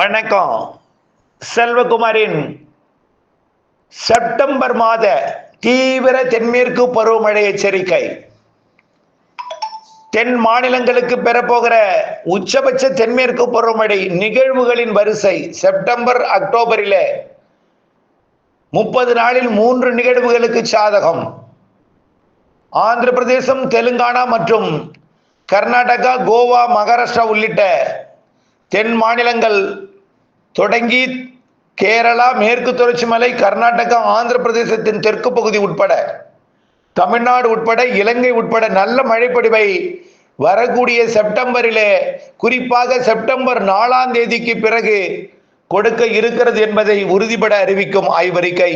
வணக்கம். செல்வகுமாரின் செப்டம்பர் மாத தீவிர தென்மேற்கு பருவமழை எச்சரிக்கை. தென் மாநிலங்களுக்கு பெறப்போகிற உச்சபட்ச தென்மேற்கு பருவமழை நிகழ்வுகளின் வரிசை செப்டம்பர் அக்டோபரில் முப்பது நாளில் மூன்று நிகழ்வுகளுக்கு சாதகம். ஆந்திர பிரதேசம் தெலுங்கானா மற்றும் கர்நாடகா கோவா மகாராஷ்டிரா உள்ளிட்ட தென் மாநிலங்கள் தொடங்கி கேரளா மேற்கு தொடர்ச்சி மலை கர்நாடகா ஆந்திர பிரதேசத்தின் தெற்கு பகுதி உட்பட தமிழ்நாடு உட்பட இலங்கை உட்பட நல்ல மழைப்படிவை வரக்கூடிய செப்டம்பரிலே குறிப்பாக செப்டம்பர் நாலாம் தேதிக்கு பிறகு கொடுக்க இருக்கிறது என்பதை உறுதிபட அறிவிக்கும் ஆய்வறிக்கை.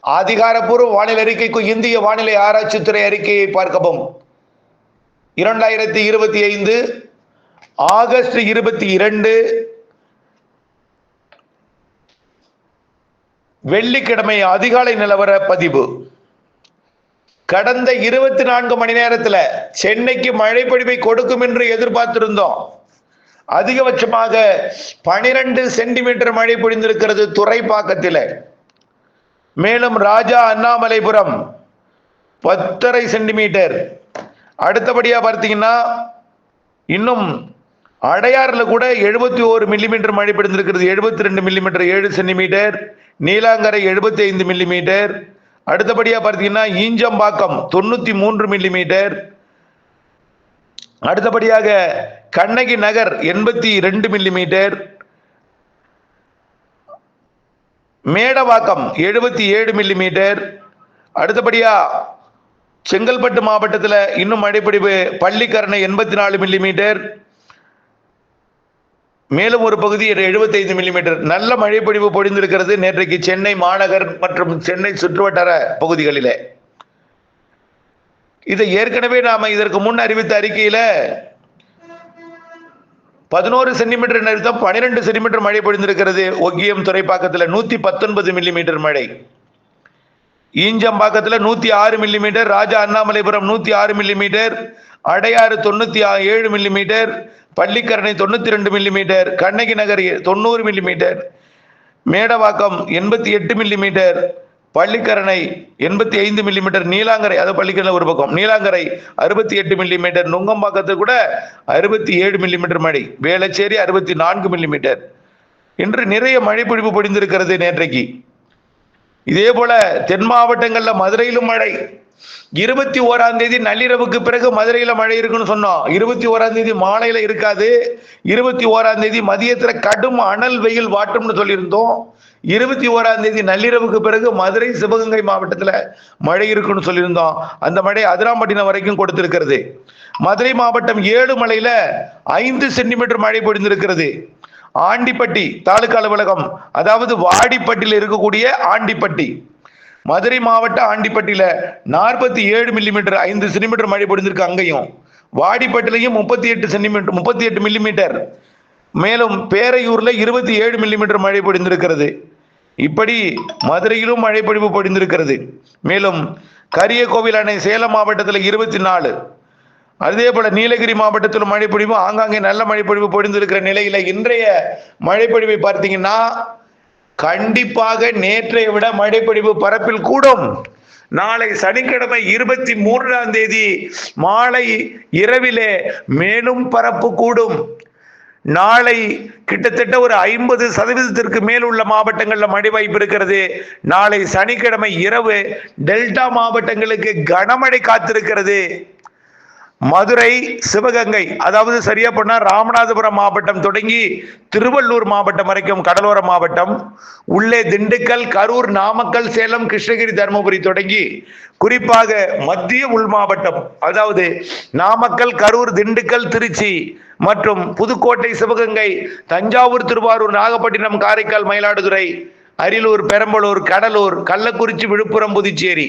அதிகாரப்பூர்வ வானிலை அறிக்கைக்கு இந்திய வானிலை ஆராய்ச்சித்துறை அறிக்கையை பார்க்கவும். இரண்டாயிரத்தி இருபத்தி ஐந்து ஆகஸ்ட் இருபத்தி இரண்டு வெள்ளிக்கிழமை அதிகாலை நிலவர பதிவு. கடந்த இருபத்தி நான்கு மணி நேரத்துல சென்னைக்கு மழை பொழிவை கொடுக்கும் என்று எதிர்பார்த்திருந்தோம். அதிகபட்சமாக பனிரெண்டு சென்டிமீட்டர் மழை பொழிந்திருக்கிறது துறைப்பாக்கத்தில். மேலும் ராஜா அண்ணாமலைபுரம் பத்தரை சென்டிமீட்டர். அடுத்தபடியா பார்த்தீங்கன்னா இன்னும் அடையாறுல கூட எழுபத்தி ஒரு மில்லிமீட்டர் மழை பெய்திருக்கிறது. எழுபத்தி ரெண்டு மில்லிமீட்டர் ஏழு சென்டிமீட்டர் நீலாங்கரை எழுபத்தி ஐந்து மில்லிமீட்டர் அடுத்தபடியா பார்த்தீங்கன்னா ஈஞ்சம்பாக்கம் தொண்ணூத்தி மூன்று மில்லிமீட்டர் அடுத்தபடியாக கண்ணகி நகர் எண்பத்தி ரெண்டு மில்லிமீட்டர் மேடவாக்கம் எழுபத்தி ஏழு மில்லிமீட்டர் அடுத்தபடியா செங்கல்பட்டு மாவட்டத்தில் இன்னும் மழைப்பிடிவு பள்ளிக்கரணை எண்பத்தி நாலு மில்லிமீட்டர் மேலும் ஒரு பகுதி எழுபத்தைந்து மில்லிமீட்டர் நல்ல மழைப்பொழிவு பொழிந்திருக்கிறது நேற்றைக்கு சென்னை மாநகர் மற்றும் சென்னை சுற்றுவட்டார பகுதிகளிலே. இதை ஏற்கனவே நாம இதற்கு முன் அறிவித்த அறிக்கையில பதினோரு சென்டிமீட்டர் நிறுத்தம் பனிரெண்டு சென்டிமீட்டர் மழை பொழிந்திருக்கிறது. ஒக்கியம் துறைப்பாக்கத்தில் நூத்தி பத்தொன்பது மில்லிமீட்டர் மழை. ஈஞ்சம்பாக்கத்தில் நூத்தி ஆறு மில்லிமீட்டர் ராஜா அண்ணாமலைபுரம் நூத்தி ஆறு மில்லிமீட்டர் அடையாறு தொண்ணூத்தி ஏழு மில்லிமீட்டர் பள்ளிக்கரணை தொண்ணூத்தி ரெண்டு மில்லிமீட்டர் கண்ணகி நகர் தொண்ணூறு மில்லிமீட்டர் மேடவாக்கம் எண்பத்தி எட்டு மில்லிமீட்டர் பள்ளிக்கரணை எண்பத்தி ஐந்து மில்லிமீட்டர் நீலாங்கரை அது பள்ளிக்கரணை ஒரு பக்கம் நீலாங்கரை அறுபத்தி எட்டு மில்லிமீட்டர் நுங்கம்பாக்கத்தில் கூட அறுபத்தி ஏழு மில்லிமீட்டர் மழை வேளச்சேரி அறுபத்தி நான்கு மில்லிமீட்டர் இன்று நிறைய மழை பொடிந்திருக்கிறது நேற்றைக்கு. இதே போல தென் மாவட்டங்கள்ல மதுரையிலும் மழை. இருபத்தி ஓராம் தேதி நள்ளிரவுக்கு பிறகு மதுரையில மழை இருக்குன்னு சொன்னோம். இருபத்தி ஓராம் தேதி மாலையில இருக்காது. இருபத்தி ஓராம் தேதி மதியத்துல கடும் அனல் வெயில் வாட்டும்னு சொல்லியிருந்தோம். இருபத்தி ஓராம் தேதி நள்ளிரவுக்கு பிறகு மதுரை சிவகங்கை மாவட்டத்துல மழை இருக்குன்னு சொல்லியிருந்தோம். அந்த மழை அதிராம்பட்டினம் வரைக்கும் கொடுத்திருக்கிறது. மதுரை மாவட்டம் ஏழு மலையில ஐந்து சென்டிமீட்டர் மழை பொழிந்திருக்கிறது. ஆண்டிப்பட்டி தாலுகா அலுவலகம் அதாவது வாடிப்பட்டியில் இருக்கக்கூடிய ஆண்டிப்பட்டி. மதுரை மாவட்ட ஆண்டிப்பட்டியில நாற்பத்தி ஏழு மில்லிமீட்டர் ஐந்து சென்டிமீட்டர் மழை பொழிந்திருக்கு அங்கேயும். வாடிப்பட்டிலையும் முப்பத்தி எட்டு சென்டிமீட்டர் முப்பத்தி எட்டு மில்லிமீட்டர் மேலும் பேரையூர்ல இருபத்தி ஏழு மில்லிமீட்டர் மழை பொழிந்திருக்கிறது. இப்படி மதுரையிலும் மழை பொழிவு பொழிந்திருக்கிறது. மேலும் கரியகோவில் அணை சேலம் மாவட்டத்தில் இருபத்தி நாலு. அதே போல நீலகிரி மாவட்டத்தில் மழை பொழிவு ஆங்காங்கே நல்ல மழை பொழிவு பொழிந்திருக்கிற நிலையில இன்றைய மழை பொழிவை பார்த்தீங்கன்னா கண்டிப்பாக நேற்றை விட மழைப்பொழிவு பரப்பில் கூடும். நாளை சனிக்கிழமை இருபத்தி மூன்றாம் தேதி மாலை இரவிலே மேலும் பரப்பு கூடும். நாளை கிட்டத்தட்ட ஒரு ஐம்பது சதவீதத்திற்கு மேல் உள்ள மாவட்டங்களில் மழை வாய்ப்பு இருக்கிறது. நாளை சனிக்கிழமை இரவு டெல்டா மாவட்டங்களுக்கு கனமழை காத்திருக்கிறது. மதுரை சிவகங்கை அதாவது சரியா பண்ணா ராமநாதபுரம் மாவட்டம் தொடங்கி திருவள்ளூர் மாவட்டம் வரைக்கும் கடலோர மாவட்டம். உள்ளே திண்டுக்கல் கரூர் நாமக்கல் சேலம் கிருஷ்ணகிரி தருமபுரி தொடங்கி குறிப்பாக மத்திய உள் மாவட்டம் அதாவது நாமக்கல் கரூர் திண்டுக்கல் திருச்சி மற்றும் புதுக்கோட்டை சிவகங்கை தஞ்சாவூர் திருவாரூர் நாகப்பட்டினம் காரைக்கால் மயிலாடுதுறை அரியலூர் பெரம்பலூர் கடலூர் கள்ளக்குறிச்சி விழுப்புரம் புதுச்சேரி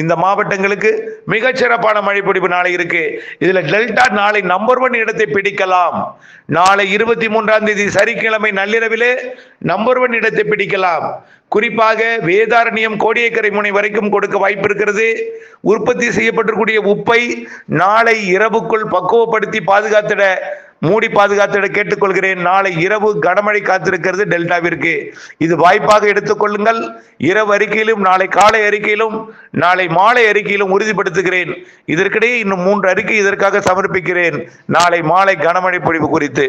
இந்த மாவட்டங்களுக்கு மிகச்சிறப்பான சிறப்பான மழைப்பொழிவு நாளை இருக்கு. இதுல டெல்டா நாளை நம்பர் ஒன் இடத்தை பிடிக்கலாம். நாளை இருபத்தி மூன்றாம் தேதி சனிக்கிழமை நள்ளிரவிலே நம்பர் ஒன் இடத்தை பிடிக்கலாம். குறிப்பாக வேதாரண்யம் கோடியக்கரை முனை வரைக்கும் கொடுக்க வாய்ப்பு இருக்கிறது. உற்பத்தி செய்யப்பட்டிருக்கூடிய உப்பை நாளை இரவுக்குள் பக்குவப்படுத்தி பாதுகாத்திட மூடி பாதுகாத்திட கேட்டுக்கொள்கிறேன். நாளை இரவு கனமழை காத்திருக்கிறது டெல்டாவிற்கு. இது வாய்ப்பாக எடுத்துக்கொள்ளுங்கள். இரவு அறிக்கையிலும் நாளை காலை அறிக்கையிலும் நாளை மாலை அறிக்கையிலும் உறுதிப்படுத்துகிறேன். இதற்கிடையே இன்னும் மூன்று அறிக்கை இதற்காக சமர்ப்பிக்கிறேன். நாளை மாலை கனமழை பொழிவு குறித்து.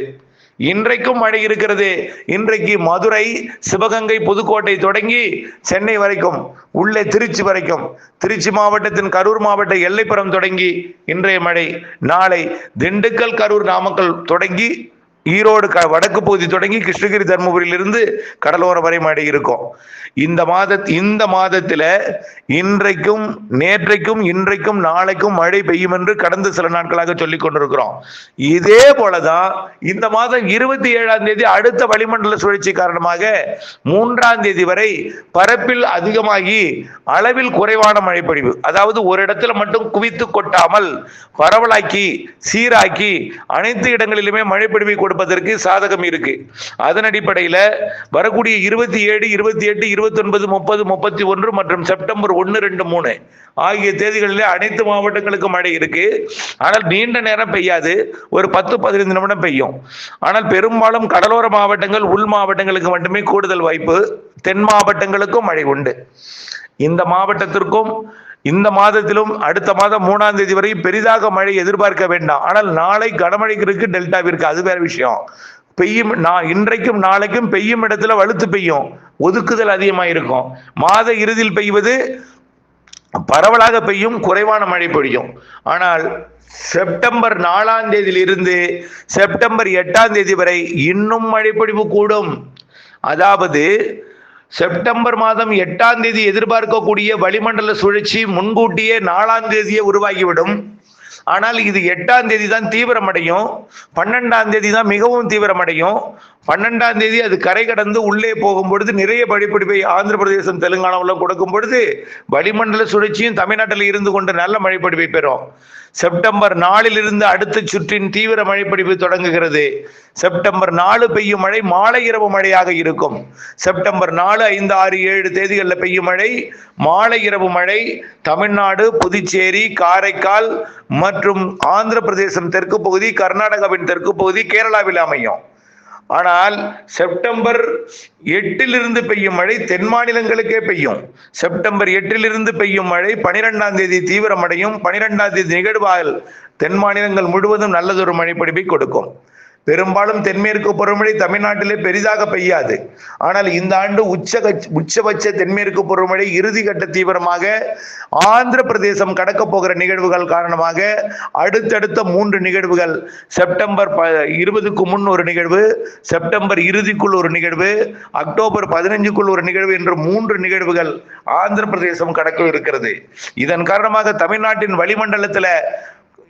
இன்றைக்கும் மழை இருக்கிறது. இன்றைக்கு மதுரை சிவகங்கை புதுக்கோட்டை தொடங்கி சென்னை வரைக்கும் உள்ளே திருச்சி வரைக்கும் திருச்சி மாவட்டத்தின் கரூர் மாவட்ட எல்லைப்புறம் தொடங்கி இன்றைய மழை. நாளை திண்டுக்கல் கரூர் நாமக்கல் தொடங்கி ஈரோடு க வடக்கு பகுதி தொடங்கி கிருஷ்ணகிரி தருமபுரியிலிருந்து கடலோரம் வரை மழை இருக்கும். இந்த மாத இந்த மாதத்துல இன்றைக்கும் நேற்றைக்கும் இன்றைக்கும் நாளைக்கும் மழை பெய்யும் என்று கடந்த சில நாட்களாக சொல்லிக் கொண்டிருக்கிறோம். இதே போலதான் இந்த மாதம் இருபத்தி ஏழாம் தேதி அடுத்த வளிமண்டல சுழற்சி காரணமாக மூன்றாம் தேதி வரை பரப்பில் அதிகமாகி அளவில் குறைவான மழைப்பொழிவு அதாவது ஒரு இடத்துல மட்டும் குவித்து கொட்டாமல் பரவலாக்கி சீராக்கி அனைத்து இடங்களிலுமே மழைப்பொழிவை கொடுப்பதற்கு சாதகம் இருக்கு. அதன் அடிப்படையில் வரக்கூடிய இருபத்தி ஏழு இருபத்தி எட்டு இருபத்தி ஒன்பது முப்பது முப்பத்தி ஒன்று மற்றும் செப்டம்பர் ஒன்று ரெண்டு மூணு ஆகிய தேதிகளில் அனைத்து மாவட்டங்களுக்கும் மழை இருக்கு. ஆனால் நீண்ட நேரம் பெய்யாது. ஒரு பத்து பதினைந்து நிமிடம் பெய்யும். ஆனால் பெரும்பாலும் கடலோர மாவட்டங்கள் உள் மாவட்டங்களுக்கு மட்டுமே கூடுதல் வாய்ப்பு. தென் மாவட்டங்களுக்கும் மழை உண்டு. இந்த மாவட்டத்திற்கும் இந்த மாதத்திலும் அடுத்த மாதம் மூணாம் தேதி வரை பெரிதாக மழை எதிர்பார்க்க வேண்டாம். ஆனால் நாளை கனமழைக்கு இருக்கு. டெல்டாவிற்கு அது வேற விஷயம். பெய்யும் நான் இன்றைக்கும் நாளைக்கும் பெய்யும் இடத்துல வலுத்து பெய்யும். ஒதுக்குதல் அதிகமாக இருக்கும். மாத இறுதியில் பெய்வது பரவலாக பெய்யும் குறைவான மழை பொழியும். ஆனால் செப்டம்பர் நாலாம் தேதியிலிருந்து செப்டம்பர் எட்டாம் தேதி வரை இன்னும் மழைப்பொழிவு கூடும். அதாவது செப்டம்பர் மாதம் எட்டாம் தேதி எதிர்பார்க்கக்கூடிய வளிமண்டல சுழற்சி முன்கூட்டியே நாலாம் தேதியே உருவாகிவிடும். ஆனால் இது எட்டாம் தேதி தான் தீவிரமடையும். பன்னெண்டாம் தேதி தான் மிகவும் தீவிரமடையும். பன்னெண்டாம் தேதி அது கரை கடந்து உள்ளே போகும் பொழுது நிறைய மழைப்பிடிப்பை ஆந்திர பிரதேசம் தெலுங்கானாவில் கொடுக்கும் பொழுது வளிமண்டல சுழற்சியும் தமிழ்நாட்டில் இருந்து கொண்டு நல்ல மழைப்படிப்பை பெறும். செப்டம்பர் நாலில் இருந்து அடுத்த சுற்றின் தீவிர மழைப்பிடிப்பு தொடங்குகிறது. செப்டம்பர் நாலு பெய்யும் மழை மாலை இரவு மழையாக இருக்கும். செப்டம்பர் நாலு ஐந்து ஆறு ஏழு தேதிகளில் பெய்யும் மழை மாலை இரவு மழை தமிழ்நாடு புதுச்சேரி காரைக்கால் மற்றும் மற்றும் ஆந்திர பிரதேசம் தெற்கு பகுதி கர்நாடகாவின் தெற்கு பகுதி கேரளாவில் அமையும். ஆனால் செப்டம்பர் எட்டிலிருந்து பெய்யும் மழை தென் மாநிலங்களுக்கே பெய்யும். செப்டம்பர் எட்டிலிருந்து பெய்யும் மழை பனிரெண்டாம் தேதி தீவிரமடையும். பனிரெண்டாம் தேதி நிகழ்வால் தென் மாநிலங்கள் முழுவதும் நல்லதொரு மழைப்பிடிப்பை கொடுக்கும். பெரும்பாலும் தென்மேற்கு பருவமழை தமிழ்நாட்டிலே பெரிதாக பெய்யாது. ஆனால் இந்த ஆண்டு உச்ச உச்சபட்ச தென்மேற்கு பருவமழை இறுதி கட்ட தீவிரமாக ஆந்திர பிரதேசம் கடக்க போகிற நிகழ்வுகள் காரணமாக அடுத்தடுத்த மூன்று நிகழ்வுகள் செப்டம்பர் ப இருபதுக்கு முன் ஒரு நிகழ்வு செப்டம்பர் இறுதிக்குள் ஒரு நிகழ்வு அக்டோபர் பதினஞ்சுக்குள் ஒரு நிகழ்வு என்று மூன்று நிகழ்வுகள் ஆந்திர பிரதேசம் கடக்க இருக்கிறது இதன் காரணமாக தமிழ்நாட்டின் வளிமண்டலத்தில்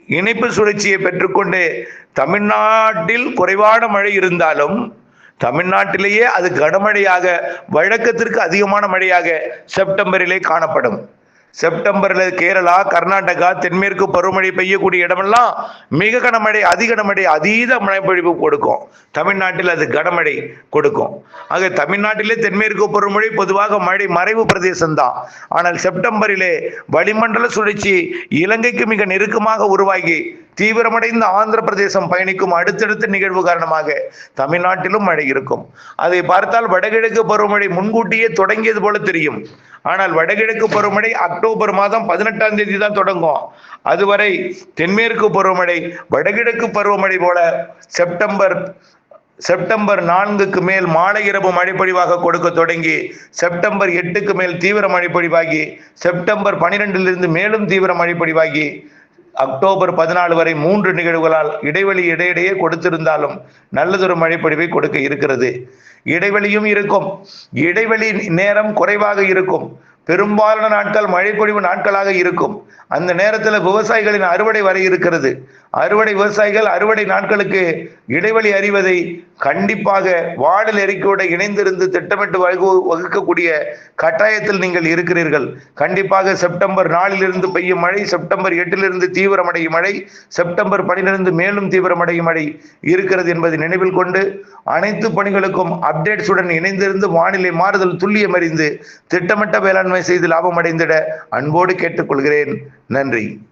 இணைப்பு சுழற்சியை பெற்றுக்கொண்டு தமிழ்நாட்டில் குறைவான மழை இருந்தாலும் தமிழ்நாட்டிலேயே அது கனமழையாக வழக்கத்திற்கு அதிகமான மழையாக செப்டம்பரிலே காணப்படும். செப்டம்பர்ல கேரளா கர்நாடகா தென்மேற்கு பருவமழை பெய்யக்கூடிய இடமெல்லாம் மிக கனமழை அதிக கனமழை அதீத மழைப்பொழிவு கொடுக்கும். தமிழ்நாட்டில் அது கனமழை கொடுக்கும். ஆக தமிழ்நாட்டிலே தென்மேற்கு பருவமழை பொதுவாக மழை மறைவு பிரதேசம்தான். ஆனால் செப்டம்பரிலே வளிமண்டல சுழற்சி இலங்கைக்கு மிக நெருக்கமாக உருவாகி தீவிரமடைந்த ஆந்திர பிரதேசம் பயணிக்கும் அடுத்தடுத்த நிகழ்வு காரணமாக தமிழ்நாட்டிலும் மழை இருக்கும். அதை பார்த்தால் வடகிழக்கு பருவமழை முன்கூட்டியே தொடங்கியது போல தெரியும். ஆனால் வடகிழக்கு பருவமழை அக்டோபர் மாதம் பதினெட்டாம் தேதி தான் தொடங்கும். அதுவரை தென்மேற்கு பருவமழை வடகிழக்கு பருவமழை போல செப்டம்பர் செப்டம்பர் நான்குக்கு மேல் மாலை இரவு மழைப்பொழிவாக கொடுக்க தொடங்கி செப்டம்பர் எட்டுக்கு மேல் தீவிர மழைப்பொழிவாகி செப்டம்பர் பனிரெண்டிலிருந்து மேலும் தீவிர மழைப்பொழிவாகி அக்டோபர் பதினாலு வரை மூன்று நிகழ்வுகளால் இடைவெளி இடையிடையே கொடுத்திருந்தாலும் நல்லதொரு மழைப்பொழிவை கொடுக்க இருக்கிறது. இடைவெளியும் இருக்கும். இடைவெளி நேரம் குறைவாக இருக்கும். பெரும்பாலான நாட்கள் மழைப்பொழிவு நாட்களாக இருக்கும். அந்த நேரத்தில் விவசாயிகளின் அறுவடை வரை இருக்கிறது. அறுவடை விவசாயிகள் அறுவடை நாட்களுக்கு இடைவெளி அறிவதை கண்டிப்பாக வாடல் அறிக்கையோடு இணைந்திருந்து திட்டமிட்டு வகு வகுக்கக்கூடிய கட்டாயத்தில் நீங்கள் இருக்கிறீர்கள். கண்டிப்பாக செப்டம்பர் நாலிலிருந்து பெய்யும் மழை செப்டம்பர் எட்டிலிருந்து தீவிரமடையும் மழை செப்டம்பர் பனிலிருந்து மேலும் தீவிரமடையும் மழை இருக்கிறது என்பதை நினைவில் கொண்டு அனைத்து பணிகளுக்கும் அப்டேட்ஸுடன் இணைந்திருந்து வானிலை மாறுதல் துல்லியம் அறிந்து திட்டமிட்ட வேளாண்மை செய்து லாபம் அடைந்திட அன்போடு கேட்டுக்கொள்கிறேன். நன்றி.